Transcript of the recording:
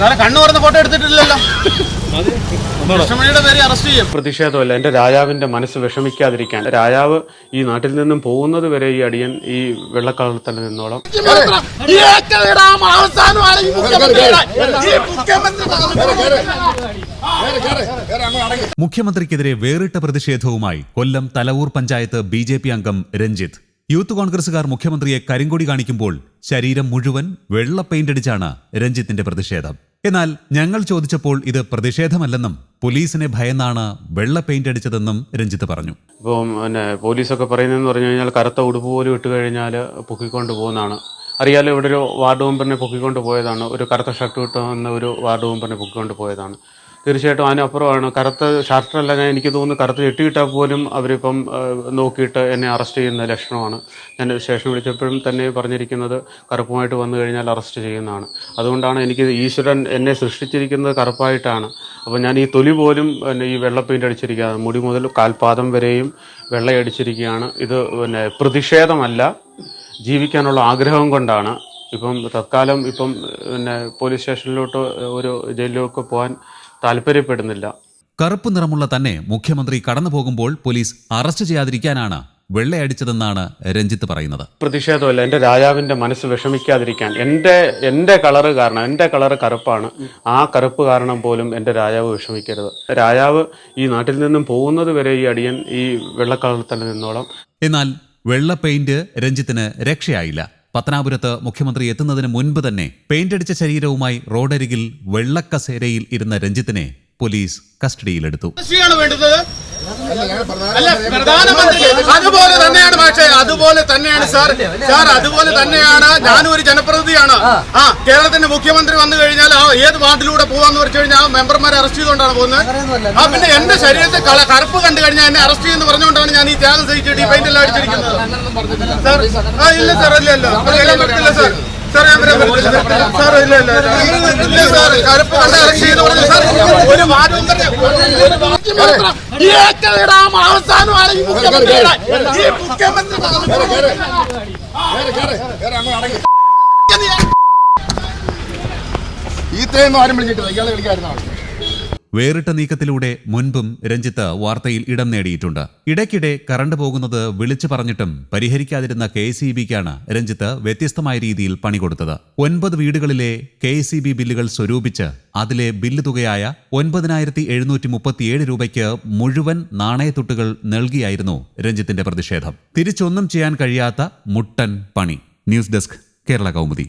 സാറെ കണ്ണു പറഞ്ഞ ഫോട്ടോ എടുത്തിട്ടില്ലല്ലോ. കൃഷ്ണമണിയുടെ പേര് അറസ്റ്റ് ചെയ്യും. പ്രതിഷേധമല്ല എന്റെ രാജാവിന്റെ മനസ്സ് വിഷമിക്കാതിരിക്കാൻ. രാജാവ് ഈ നാട്ടിൽ നിന്നും പോകുന്നത് വരെ ഈ അടിയൻ ഈ വെള്ളക്കളത്തിൽ തന്നെ നിന്നോളം മുഖ്യമന്ത്രിക്കെതിരെ വേറിട്ട പ്രതിഷേധവുമായി Kollam Thalavoor panchayat B J P അംഗം രഞ്ജിത്ത്. യൂത്ത് കോൺഗ്രസുകാർ മുഖ്യമന്ത്രിയെ കരിങ്കൊടി കാണിക്കുമ്പോൾ ശരീരം മുഴുവൻ വെള്ള പെയിന്റ് അടിച്ചാണ് രഞ്ജിത്തിന്റെ പ്രതിഷേധം. എന്നാൽ ഞങ്ങൾ ചോദിച്ചപ്പോൾ ഇത് പ്രതിഷേധമല്ലെന്നും പോലീസിനെ ഭയന്നാണ് വെള്ള പെയിന്റ് അടിച്ചതെന്നും രഞ്ജിത്ത് പറഞ്ഞു. ഇപ്പം പിന്നെ പോലീസൊക്കെ പറയുന്നതെന്ന് പറഞ്ഞു കഴിഞ്ഞാൽ കറുത്ത ഉടുപ്പ് പോലും ഇട്ട് കഴിഞ്ഞാൽ പൊക്കിക്കൊണ്ട് പോകുന്നതാണ്. അറിയാലോ ഇവിടെ ഒരു വാർഡ് മെമ്പറിനെ പൊക്കിക്കൊണ്ട് പോയതാണ്. ഒരു കറുത്ത ഷർട്ട് ഇട്ട് വന്ന ഒരു വാർഡ് മെമ്പറിനെ പൊക്കിക്കൊണ്ട് പോയതാണ്. തീർച്ചയായിട്ടും അതിനപ്പുറമാണ് കറുത്ത ഷർട്ടല്ല ഞാൻ എനിക്ക് തോന്നുന്നു. കറുത്ത ചെട്ടിയിട്ടാൽ പോലും അവരിപ്പം നോക്കിയിട്ട് എന്നെ അറസ്റ്റ് ചെയ്യുന്ന ലക്ഷണമാണ്. ഞാൻ സ്റ്റേഷൻ വിളിച്ചപ്പോഴും തന്നെ പറഞ്ഞിരിക്കുന്നത് കറുപ്പുമായിട്ട് വന്നു കഴിഞ്ഞാൽ അറസ്റ്റ് ചെയ്യുന്നതാണ്. അതുകൊണ്ടാണ് എനിക്ക് ഈശ്വരൻ എന്നെ സൃഷ്ടിച്ചിരിക്കുന്നത് കറുപ്പായിട്ടാണ്. അപ്പോൾ ഞാൻ ഈ തൊലി പോലും പിന്നെ ഈ വെള്ള പെയിന്റ് അടിച്ചിരിക്കുകയാണ്. മുടി മുതൽ കാൽപാദം വരെയും വെള്ളയടിച്ചിരിക്കുകയാണ്. ഇത് പിന്നെ പ്രതിഷേധമല്ല ജീവിക്കാനുള്ള ആഗ്രഹം കൊണ്ടാണ്. ഇപ്പം തത്കാലം ഇപ്പം പിന്നെ പോലീസ് സ്റ്റേഷനിലോട്ട് ഒരു ജയിലിലൊക്കെ പോകാൻ താല്പര്യപ്പെടുന്നില്ല. കറുപ്പ് നിറമുള്ള തന്നെ മുഖ്യമന്ത്രി കടന്നു പോകുമ്പോൾ പോലീസ് അറസ്റ്റ് ചെയ്യാതിരിക്കാനാണ് വെള്ളയടിച്ചതെന്നാണ് രഞ്ജിത്ത് പറയുന്നത്. പ്രതിഷേധമല്ല എന്റെ രാജാവിന്റെ മനസ്സ് വിഷമിക്കാതിരിക്കാൻ. എന്റെ എന്റെ കളറ് കാരണം എന്റെ കളറ് കറുപ്പാണ്. ആ കറുപ്പ് കാരണം പോലും എന്റെ രാജാവ് വിഷമിക്കരുത്. രാജാവ് ഈ നാട്ടിൽ നിന്നും പോകുന്നത് വരെ ഈ അടിയൻ ഈ വെള്ളക്കളറിൽ തന്നെ നിന്നോളം. എന്നാൽ വെള്ള പെയിന്റ് രഞ്ജിത്തിന് രക്ഷയായില്ല. പത്തനാപുരത്ത് മുഖ്യമന്ത്രി എത്തുന്നതിന് മുൻപ് തന്നെ പെയിന്റടിച്ച ശരീരവുമായി റോഡരികിൽ വെള്ളക്കസേരയിൽ ഇരുന്ന രഞ്ജിത്തിനെ പോലീസ് കസ്റ്റഡിയിലെടുത്തു. അല്ല പ്രധാനമന്ത്രി അതുപോലെ തന്നെയാണ് പക്ഷേ അതുപോലെ തന്നെയാണ് സാർ സാർ അതുപോലെ തന്നെയാണ് ഞാനും ഒരു ജനപ്രതിനിധിയാണ് ആ കേരളത്തിന്റെ മുഖ്യമന്ത്രി വന്നു കഴിഞ്ഞാൽ ആ ഏത് വാർഡിലൂടെ പോവാന്ന് വെച്ച് കഴിഞ്ഞാൽ ആ മെമ്പർമാരെ അറസ്റ്റ് ചെയ്തുകൊണ്ടാണ് പോകുന്നത് ആ പിന്നെ എന്റെ ശരീരത്തെ കള കറുപ്പ് കണ്ടു കഴിഞ്ഞാൽ എന്നെ അറസ്റ്റ് ചെയ്യുന്നു പറഞ്ഞുകൊണ്ടാണ് ഞാൻ ഈ ത്യാഗം സഹിച്ചിട്ട് ഈ പെയിന്റ് എല്ലാം അടിച്ചിരിക്കുന്നത് സാർ ആ ഇല്ല സാർ ഇല്ല ഇല്ല പറ്റില്ല സാർ ഒരു ഞാൻ ഈ മുഖ്യമന്ത്രിയുടെ ഈ ആരും വിളിച്ചിട്ടില്ല. ഇയാളെ വിളിക്കായിരുന്ന ആൾ വേറിട്ട നീക്കത്തിലൂടെ മുൻപും രഞ്ജിത്ത് വാർത്തയിൽ ഇടം നേടിയിട്ടുണ്ട്. ഇടയ്ക്കിടെ കറണ്ട് പോകുന്നത് വിളിച്ചു പറഞ്ഞിട്ടും പരിഹരിക്കാതിരുന്ന കെ സി ബിക്കാണ് രഞ്ജിത്ത് വ്യത്യസ്തമായ രീതിയിൽ പണി കൊടുത്തത്. ഒൻപത് വീടുകളിലെ കെ സി ബി ബില്ലുകൾ സ്വരൂപിച്ച് അതിലെ ബില്ല് തുകയായ ഒൻപതിനായിരത്തി എഴുന്നൂറ്റി മുപ്പത്തിയേഴ് രൂപയ്ക്ക് മുഴുവൻ നാണയത്തുട്ടുകൾ നൽകിയായിരുന്നു രഞ്ജിത്തിന്റെ പ്രതിഷേധം. തിരിച്ചൊന്നും ചെയ്യാൻ കഴിയാത്ത മുട്ടൻ പണി. News desk Kerala Kaumudi.